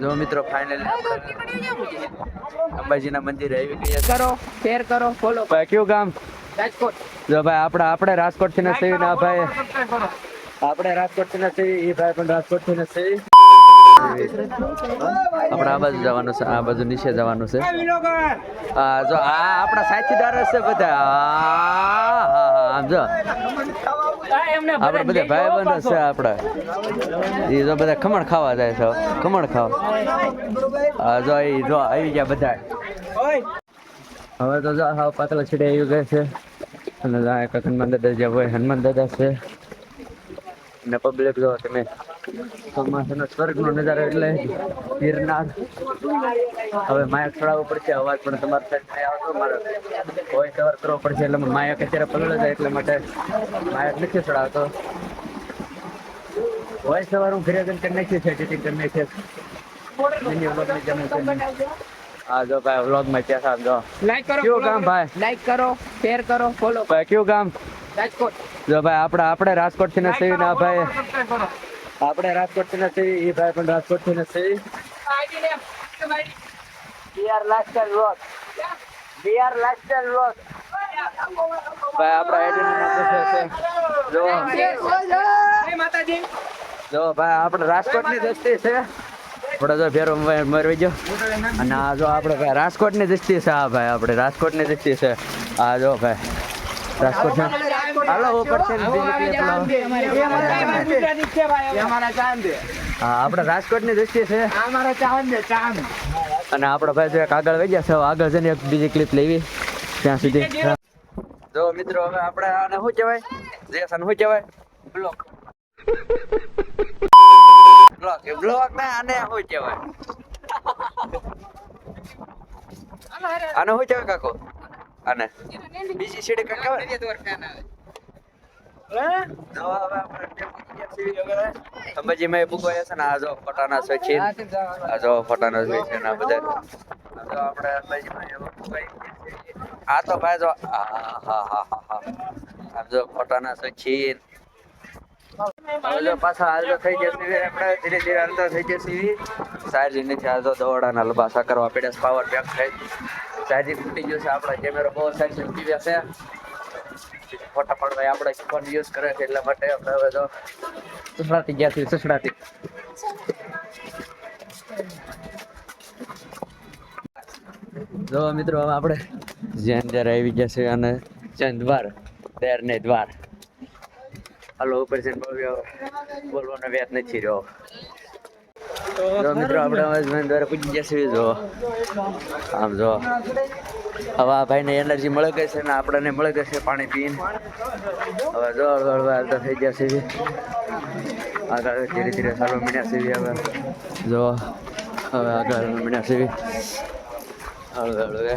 જો મિત્રો ફાઇનલી અંબાજીના મંદિરે આવી ગયા કરો શેર કરો ફોલો ભાઈ કયું ગામ? રાજકોટ. જો ભાઈ આપણે આપણે રાજકોટથી નથી ના ભાઈ. આપણે રાજકોટથી નથી એ ભાઈ પણ રાજકોટથી નથી. આપણે આ બાજુ જવાનું છે આ બાજુ નીચે જવાનું છે. આ જો આ આપણા સાથીદાર છે બધા. હા, આમ જો. આપણે બધા ભાઈ બંધ છે આપણા. એ તો બધા ખમણ ખાવા જાય છે ખમણ ખાવા. આ જો એ જો આવી ગયા બધા. હવે તો જો હાવ પાતળા છેડે આવી ગયા છે. અને હનુમાન દાદા જે હોય હનુમાન દાદા છે. ને પબ્લિક જો તમે ચોમાસાનો સ્વર્ગનો નજારો એટલે ગિરનાર. હવે માયક ચડાવવો પડશે અવાજ પણ તમારે સાઈડ નહીં આવતો મારો. કવર કરવો પડશે એટલે માયક અત્યારે પલળે જાય એટલે માટે માયક નથી ચડાવતો. હોય સવાર હું ઘરે જઈને કરી નાખી છે એડિટિંગ કરી નાખી છે મિની વ્લોગની હા જો ભાઈ વ્લોગમાં ત્યાં સાહેબ જો. લાઈક કરો કયું ગામ ભાઈ? લાઈક કરો શેર કરો ફોલો ભાઈ કયું કામ રાજકોટ. જો ભાઈ આપણે આપણે રાજકોટથી નથી ના ભાઈ આપણે રાજકોટથી નથી એ ભાઈ પણ રાજકોટથી નથી બીઆર લાસ્ટર રોડ બીઆર લાસ્ટર રોડ ભાઈ આપણા છે જો. માતાજી જો ભાઈ આપણે રાજકોટની દસ્તી છે. આપણે જો ફેરો મરવી જો. અને આ જો આપણે ભાઈ રાજકોટની છે આ ભાઈ આપણે રાજકોટની દસ્તી છે. આ જો ભાઈ રાજકોટ હાલો ઉપર છે. આપણે રાજકોટની દ્રષ્ટિ છે અને આપણા ભાઈ એક આગળ વહી ગયા છે આગળ જઈને એક બીજી ક્લિપ લેવી. ત્યાં સુધી. જો મિત્રો હવે આપણે આને શું કહેવાય? જેસ આને શું કહેવાય? બ્લોક. બ્લોક. એ બ્લોક ના આને શું કહેવાય? આને શું કહેવાય કાકો? આને. બીજી સીડી કાંઈક કહેવાય જો હવે આપણે ટેમ્પો ગયા છીએ હવે. અંબાજીમાં એ ભૂગવાયા છે ને આ જો ફોટાના છે છે આ જો ફોટાના છે છે ને બધા. આ આપણે અંબાજીમાં એવા ભૂગવાઈ આ તો ભાઈ જો હા હા હા હા આ જો ફોટાના છે છે પાછા હાલતો થઈ જશે આપણે ધીરે ધીરે હાલતો થઈ જશે ચાર્જિંગ નથી દોડાના લબાસા કરવા પડ્યા પાવર બેક થઈ સાહેબ તૂટી જશે છે આપણા કેમેરો બહુ સારી તૂટી છે. ફોટા પાડવા આપણે ફોન યુઝ કરે છે એટલા માટે આપણે હવે તો સસડાતી ગયા છીએ સસડાતી જો મિત્રો, હવે આપણે જૈન દ્વાર આવી ગયા છે અને જૈન દ્વાર તેર ને દ્વાર. હાલો, ઉપર છે બોલવાનો વ્યાજ નથી રહ્યો. જો મિત્રો, આપણે હવે જૈન દ્વારા પૂછી ગયા છીએ જો. આમ જો. હવે આ ભાઈને એનર્જી મળે ગઈ છે ને આપણને મળે ગઈ છે પાણી પીને. હવે જોર હળવા હાલતા થઈ ગયા છે. આગળ ધીરે ધીરે સારું મીણ્યા છે હવે. જો હવે આગળ મીણ્યા છે. હળવે હળવે.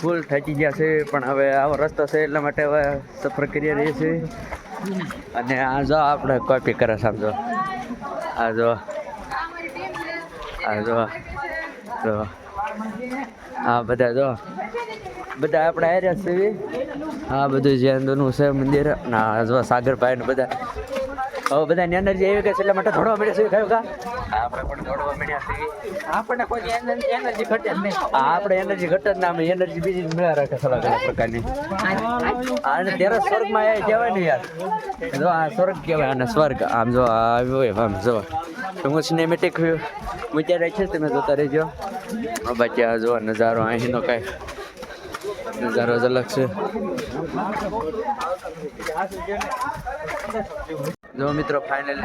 ફૂલ થાકી ગયા છે, પણ હવે આવો રસ્તો છે એટલા માટે હવે સફર કરી રહીએ છીએ અને આ જો આપણે કોપી કરે સમજો આ જો. આ જો. જો. આ બધા જો. બધા આપણે આવ્યા છે હા, બધું જૈનનું છે મંદિર. ના સાગરભાઈ ને બધા. હવે બધાની એનર્જી આવી ગઈ છે એટલે માટે દોડવા મળ્યા છે કયું કા? આપણે પણ મળ્યા આપણને કોઈ એનર્જી ઘટે જ નહીં. આપણે એનર્જી ઘટે જ ના અમે એનર્જી બીજી મળ્યા રાખે સલાહ ઘણા પ્રકારની. અને ત્યારે સ્વર્ગમાં એ કહેવાય ને યાર. જો આ સ્વર્ગ કહેવાય અને સ્વર્ગ. આમ જો આવ્યો હોય આમ જો. હું સિનેમેટિક હું ત્યારે છે તમે જોતા રહેજો. બાકી આ જો નજારો અહીંનો કાંઈ. નજારો જ અલગ છે. જો મિત્રો ફાઇનલ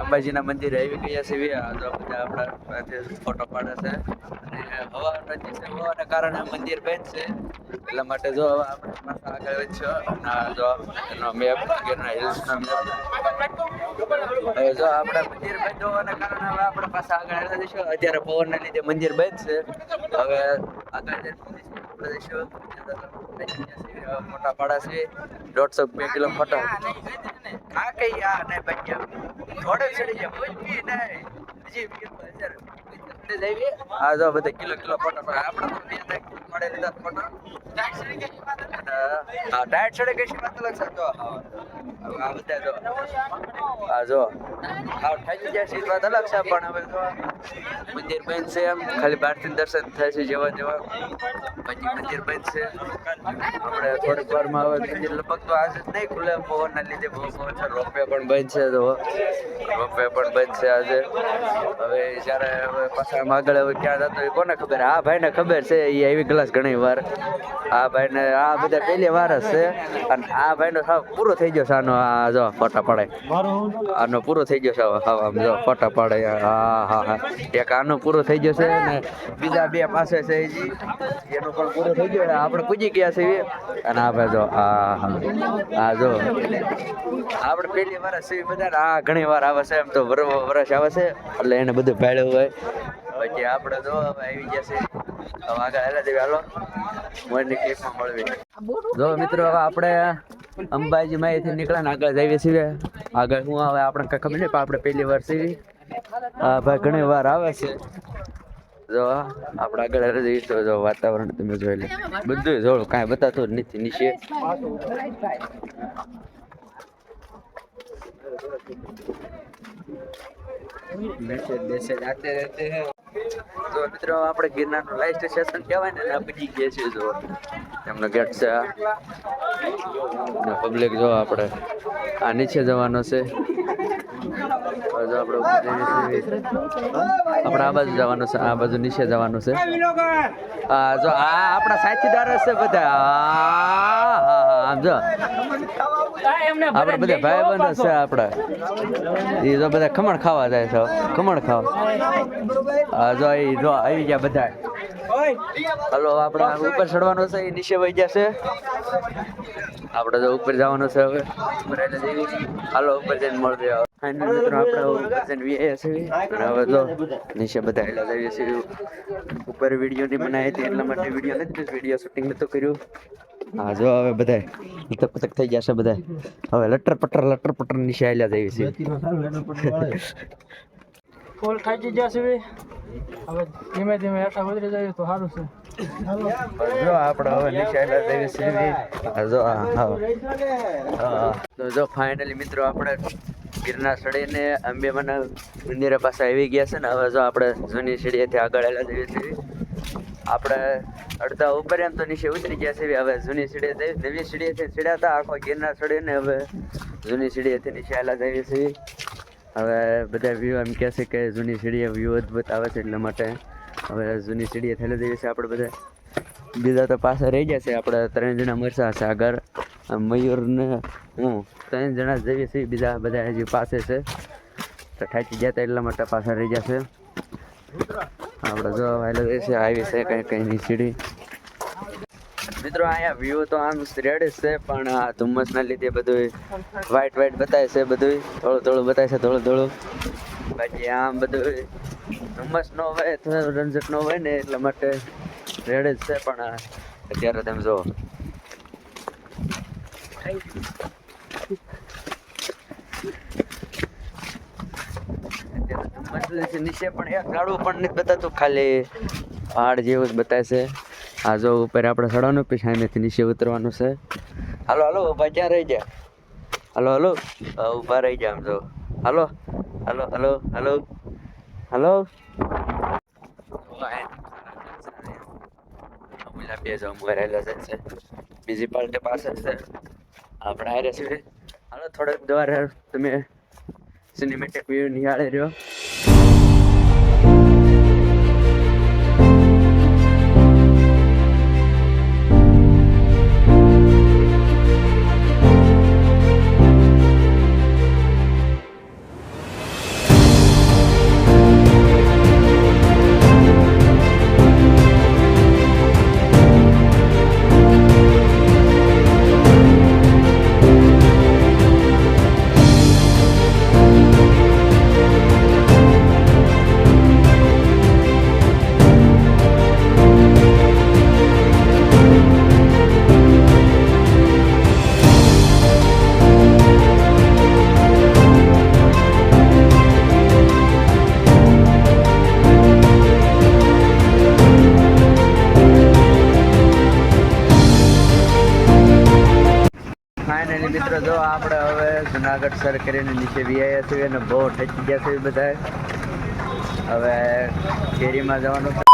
અંબાજીના મંદિરે આવી ગયા છે તો બધા આપણા ફોટો પાડે છે. અને હવા નજીક છે. હવાના કારણે મંદિર બંધ છે. એટલા માટે જો આપણે આગળ વધશો જો એનો મેપ ગીરના હિલ્સનો મેપ હવે જો આપણે મંદિર બંધ હોવાના કારણે હવે આપણે પાછા આગળ જઈશું. અત્યારે પવનના લીધે મંદિર બંધ છે. હવે આગળ જઈશું મોટા પાડા છે. દોઢસો બે કિલો ફોટો આ કઈ આ નહીં ભાઈ થોડે ચડી જાય કોઈ નહીં હજી આ જો બધા કિલો કિલો ફોટો પડે. આપણે તો પડે લીધા ફોટો હા ડાયટ છોડે કઈ વાત અલગ છે. જો. આ બધા જો. આ જો. હા ઠાકી જાય છે વાત અલગ છે પણ હવે જો મંદિર બંધ છે એમ ખાલી બહારથી દર્શન થાય છે જેવા જેવા. પછી મંદિર બંધ છે આપણે થોડીક વારમાં હવે મંદિર લગભગ તો આજે જ નહીં ખુલે પવનના લીધે બહુ પવન છે રોપવે પણ બંધ છે તો રોપવે પણ બંધ છે આજે. હવે જ્યારે હવે પાછા આમ આગળ હવે ક્યાં જતો એ કોને ખબર? આ ભાઈને ખબર છે એ આવી ગ્લાસ ઘણી વાર. આ ભાઈને આ બધા પહેલી વાર જ છે. અને આ ભાઈનો સાવ પૂરો થઈ ગયો છે આનો આ જો ફોટા પડે. આનો પૂરો થઈ ગયો છે હવે આમ જો ફોટા પડે. હા હા હા. એક આનો પૂરો થઈ ગયો છે ને બીજા બે પાસે છે એનો પણ પૂરો થઈ ગયો આપણે પૂજી ગયા છે અને આ ભાઈ જો હા હા. આ જો. આપણે પહેલી વાર છે બધા આ ઘણી વાર આવે છે એમ તો વર વર્ષ આવે છે. એટલે એને બધું ભાડ્યું હોય. પછી આપણે જો હવે આવી છે હવે આગળ હેલા દેવી હાલો મોરની મળવી. જો મિત્રો આપણે અંબાજી માંથી નીકળ્યા ને આગળ જઈએ છીએ. આગળ હું હવે આપણે કઈ ખબર નહીં, પણ આપણે પહેલી વાર સીવી આ ભાઈ ઘણી વાર આવે છે. જો, આપણે આગળ જઈએ તો જો, વાતાવરણ તમે જોઈ લે. બધું જોડું કાંઈ બતાતું જ નથી નીચે. મેસેજ મેસેજ આતે રહેતે તો મિત્રો, આપણે ગિરનારનું લાસ્ટ સ્ટેશન કહેવાય ને આ પહોંચી ગયા છે જો એમનો ગેટ છે પબ્લિક જો આપણે, આ નીચે જવાનો છે. આપણે આ બાજુ જવાનું છે, આ બાજુ નીચે જવાનું છે. આ જો, આ આપણા સાથીદાર છે બધા. આમ જો. આપણે બધા ભાઈ બંધ છે આપણા. એ જો બધા ખમણ ખાવા જાય છે, ખમણ ખાવા. જો એ જો, આવી ગયા બધા. હલો, આપણે ઉપર ચડવાનો છે એ નીચે વહી છે. આપણે તો ઉપર જવાનું છે હવે. હાલો, ઉપર જઈને મળીએ ફાઇનલ મિત્રો આપણે ઉપર જઈને વી છીએ અને હવે તો નીચે બધા એલા જઈએ છીએ ઉપર વીડિયો નહીં બનાવી હતી એટલા માટે વીડિયો નથી વીડિયો શૂટિંગ નતો કર્યું. હા જો હવે બધા પતક પતક થઈ જશે બધા હવે લટર પટર લટર પટર નીચે આલ્યા જઈએ છીએ ફૂલ ખાઈ ગયા છે હવે ધીમે ધીમે હેઠા ઉતરી જાય તો સારું છે. જો આપણે હવે જઈએ હા. તો જો ફાઇનલી મિત્રો આપણે ગિરનાર ચડીને મને મંદિરે પાસે આવી ગયા છે ને, હવે જો આપણે જૂની સીડીએથી આગળ આવેલા જઈએ છીએ આપણે અડધા ઉપર એમ તો નીચે ઉતરી ગયા છે હવે જૂની સીડીએ જઈ નવી સીડીએથી ચડ્યા હતા, આખો ગિરનાર ચડીને હવે જૂની સીડીએથી નીચે હેલા જઈએ છીએ. હવે બધા વ્યૂ એમ કહે છે કે જૂની સીડીએ વ્યૂ અદભુત આવે છે એટલા માટે હવે જૂની સીડીએ થયેલા જઈએ છીએ આપણે બધા. બીજા તો પાછા રહી ગયા છે, આપણે ત્રણ જણા મરસા છે આગળ. આ મયુર ને હું, ત્રણ જણા જઈએ છીએ, બીજા બધા હજી પાસે છે. તો થાકી ગયા હતા એટલા માટે પાછા રહી છે. આપણે જો વાયલો છે, આવી છે કંઈ કંઈ નહીં, સીડી. મિત્રો, અહીંયા વ્યૂ તો આમ રેડ છે, પણ આ ધુમ્મસના લીધે બધું વ્હાઈટ વ્હાઈટ બતાવે છે બધું થોડું થોડું બતાવે છે થોડું થોડું બાકી આમ બધું ધુમ્મસ નો હોય, તો રંજક નો હોય ને, એટલા માટે રેડ જ છે, પણ અત્યારે તમે જો નીચે પણ એક પણ નથી બતાતું, ખાલી પહાડ જેવું જ બતાવે છે. આ જો ઉપર આપણે ચડવાનું પછી સામેથી નીચે ઉતરવાનું છે. હાલો હાલો ઊભા ક્યાં રહી ગયા? હાલો હાલો ઊભા રહી ગયા આમ જો. હાલો હાલો હાલો હાલો હાલો. બે જો છે બીજી પાર્ટી પાસે છે. આપણે હારે છે. હાલો થોડાક દ્વારા તમે સિનેમેટિક વ્યૂ નિહાળે રહ્યો. મિત્રો, જો આપણે હવે જુનાગઢ સર કરીને નીચે વી આવ્યા છીએ અને બહુ ઠકી ગયા છે બધા. હવે કેરીમાં જવાનું